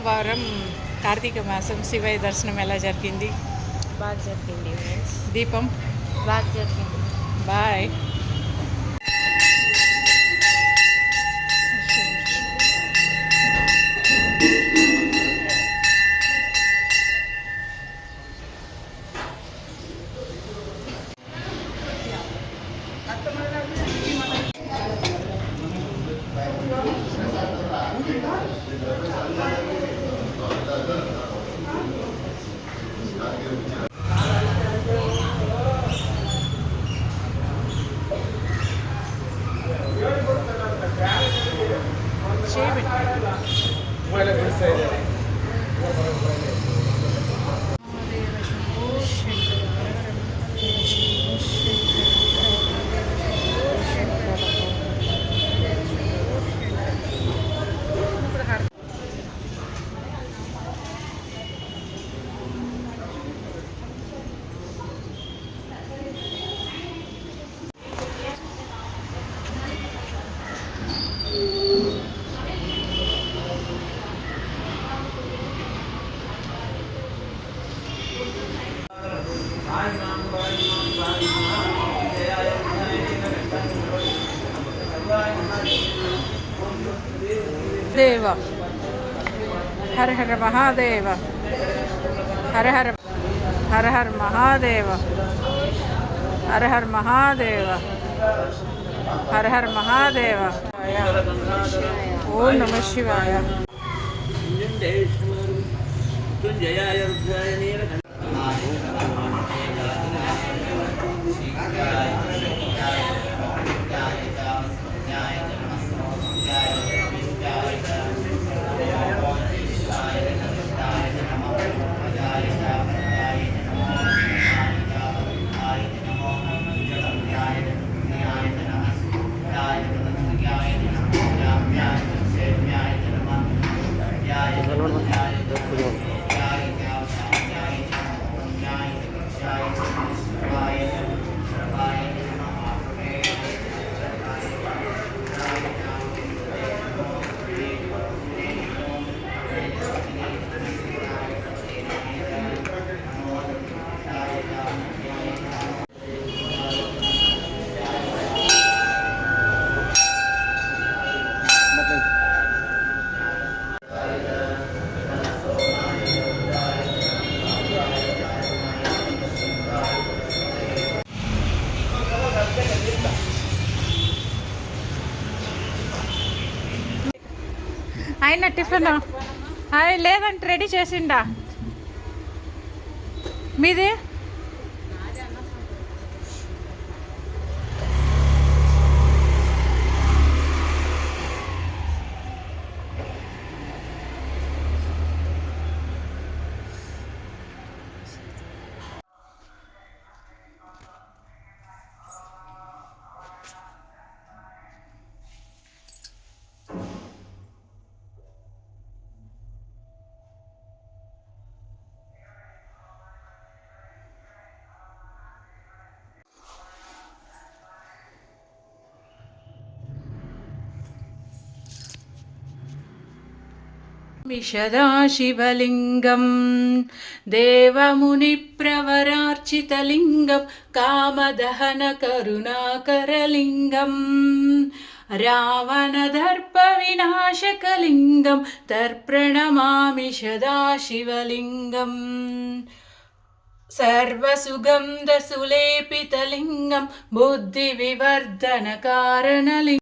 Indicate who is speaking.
Speaker 1: సోమవారం కార్తీక మాసం శివయ్య దర్శనం ఎలా జరిగింది?
Speaker 2: బాగా జరిగింది
Speaker 1: దీపం?
Speaker 2: బాగా జరిగింది.
Speaker 1: Bye. shaven. Well, let me say that. Mahadeva Hara Hara Mahadeva Hara Hara Hara Har Mahadeva Hara Har Mahadeva Hara Har Mahadeva ஓம் நம சிவாய
Speaker 3: Não, não, não.
Speaker 1: ఆయన టిఫిన్. హాయ్ లేదంటే రెడీ చేసిండా? మీది? लिङ्गम् देवमुनिप्रवरार्चितलिङ्गं कामदहनकरुणाकरलिङ्गम्। रावणदर्पविनाशकलिङ्गं तर्प्रणमामिषदाशिवलिङ्गम् सर्वसुगन्ध सुलेपितलिङ्गं बुद्धिविवर्धनकारणलिङ्ग